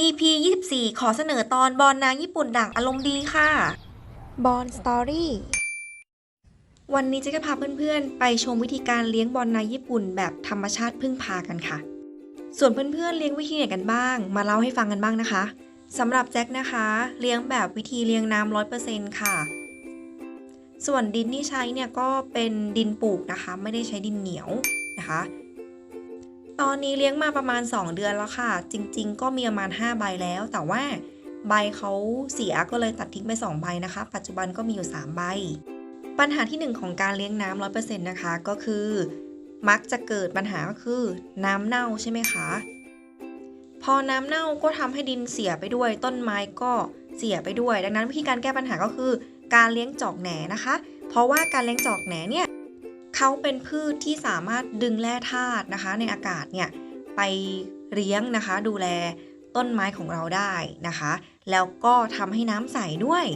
EP 24 ขอเสนอตอนบอลนางญี่ปุ่นด่างอารมณ์ดีค่ะ บอลสตอรี่ วันนี้เจะจะพาเพื่อนๆ ไปชมวิธีการเลี้ยงบอลนางญี่ปุ่นแบบธรรมชาติพึ่งพากันค่ะ ส่วนเพื่อนๆเลี้ยงวิธีไหนกันบ้าง มาเล่าให้ฟังกันบ้างนะคะสำหรับแจ็คนะคะ เลี้ยงแบบวิธีเลี้ยงน้ำร้อยเปอร์เซ็นต์ค่ะ ส่วนดินที่ใช้เนี่ยก็เป็นดินปลูกนะคะ ไม่ได้ใช้ดินเหนียวนะคะ ตอนนี้เลี้ยงมาประมาณ 2 เดือนแล้วค่ะ จริง ๆ ก็มีประมาณ 5 ใบแล้ว แต่ว่าใบเขาเสียก็เลยตัดทิ้งไป 2 ใบนะคะ ปัจจุบันก็มีอยู่ 3 ใบ ปัญหาที่ 1 ของการเลี้ยงน้ำร้อยเปอร์เซ็นต์นะคะ ก็คือ มักจะเกิดปัญหาก็คือน้ำเน่าใช่ไหมคะ พอน้ำเน่าก็ทำให้ดินเสียไปด้วย ต้นไม้ก็เสียไปด้วย ดังนั้นวิธีการแก้ปัญหาก็คือ การเลี้ยงจอกแหนนะคะ เพราะว่าการเลี้ยงจอกแหนเนี่ย เขาเป็นพืชที่สามารถดึงแร่ธาตุนะคะ ในอากาศเนี่ยไปเลี้ยงนะคะ ดูแลต้นไม้ของเราได้นะคะ แล้วก็ทำให้น้ำใสด้วย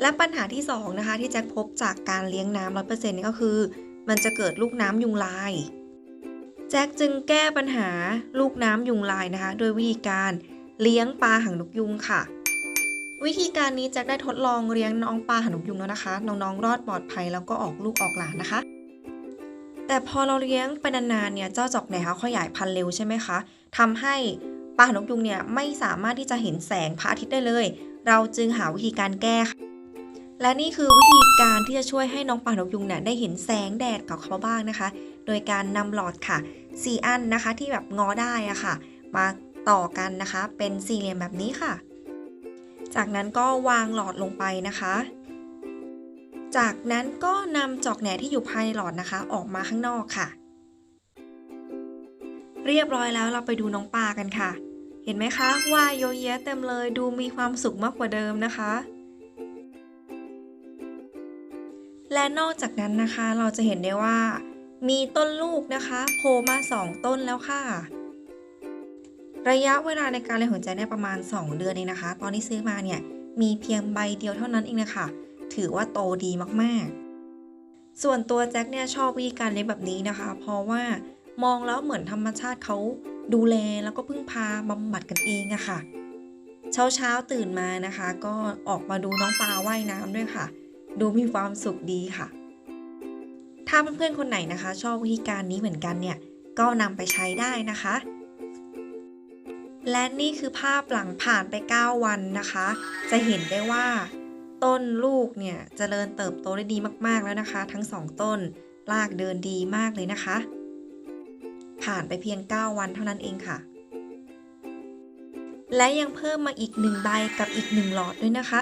และปัญหาที่2นะคะที่แจ็คพบจากการเลี้ยงน้ำร้อยเปอร์เซ็นต์นี่ก็คือ มันจะเกิดลูกน้ำยุงลาย แจ็คจึงแก้ปัญหาลูกน้ำยุงลายนะคะ โดยวิธีการเลี้ยงปลาหางนกยุงค่ะ วิธีการนี้แจ็คได้ทดลองเลี้ยงน้องปลาหางนกยุงแล้วนะคะ น้องๆ รอดปลอดภัยแล้วก็ออกลูกออกหลานนะคะ แต่พอเราเลี้ยงไปนานๆเนี่ยเจ้าจอกแหนเขาขยายพันธุ์เร็วใช่ไหมคะทำให้ปลาหางนกยุงเนี่ยไม่สามารถที่จะเห็นแสงพระอาทิตย์ได้เลย เราจึงหาวิธีการแก้ค่ะและนี่คือวิธีการที่จะช่วยให้น้องปลาหางนกยุงเนี่ยได้เห็นแสงแดดกับเขาบ้างนะคะ โดยการนำหลอดค่ะ4อันนะคะที่แบบงอได้อะค่ะ มาต่อกันนะคะ เป็นสี่เหลี่ยมแบบนี้ค่ะ จากนั้นก็วางหลอดลงไปนะคะ จากนั้นก็นำจอกแหนที่อยู่ภายในหลอดนะคะ ออกมาข้างนอกค่ะ เรียบร้อยแล้วเราไปดูน้องปลากันค่ะ เห็นไหมคะว่ายโยเยะเต็มเลยดูมีความสุขมากกว่าเดิมนะคะ และนอกจากนั้นนะคะเราจะเห็นได้ว่า มีต้นลูกนะคะโผล่มา 2 ต้นแล้วค่ะ ระยะเวลาในการเลี้ยงหัวใจเนี่ยประมาณ 2 เดือนเองนะคะ ตอนที่ซื้อมาเนี่ยมีเพียงใบเดียวเท่านั้นเองนะคะถือว่าโตดีมากๆ ส่วนตัวแจ็คเนี่ยชอบวิธีการเลี้ยงแบบนี้นะคะ เพราะว่ามองแล้วเหมือนธรรมชาติเขาดูแลแล้วก็พึ่งพาบำบัดกันเองอะค่ะเช้าเช้าๆตื่นมานะคะ ก็ออกมาดูน้องปลาว่ายน้ำด้วยค่ะ ดูมีความสุขดีค่ะ ถ้าเพื่อนๆคนไหนนะคะ ชอบวิธีการนี้เหมือนกันเนี่ยก็นำไปใช้ได้นะคะ และนี่คือภาพหลังผ่านไป 9 วันนะคะ จะเห็นได้ว่าต้นลูกเนี่ยจเจริญเติบโตได้ดีมากๆแล้วนะคะ ทั้ง 2 ต้นรากเดินดีมากเลยนะคะ ผ่านไปเพียง 9 วันเท่านั้นเองค่ะ และยังเพิ่มมาอีก 1 ใบกับอีก 1 หลอดด้วยนะคะ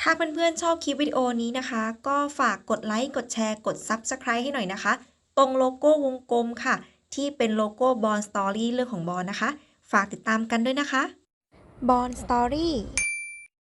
ถ้าเพื่อนๆชอบคลิปวิดีโอนี้นะคะ ก็ฝากกดไลค์กดแชร์กด Subscribe ให้หน่อยนะคะ ตรงโลโก้วงกลมค่ะ ที่เป็นโลโก้บอลสตอรี่เรื่องของบอลนะคะ ฝากติดตามกันด้วยนะคะบอลสตอรี่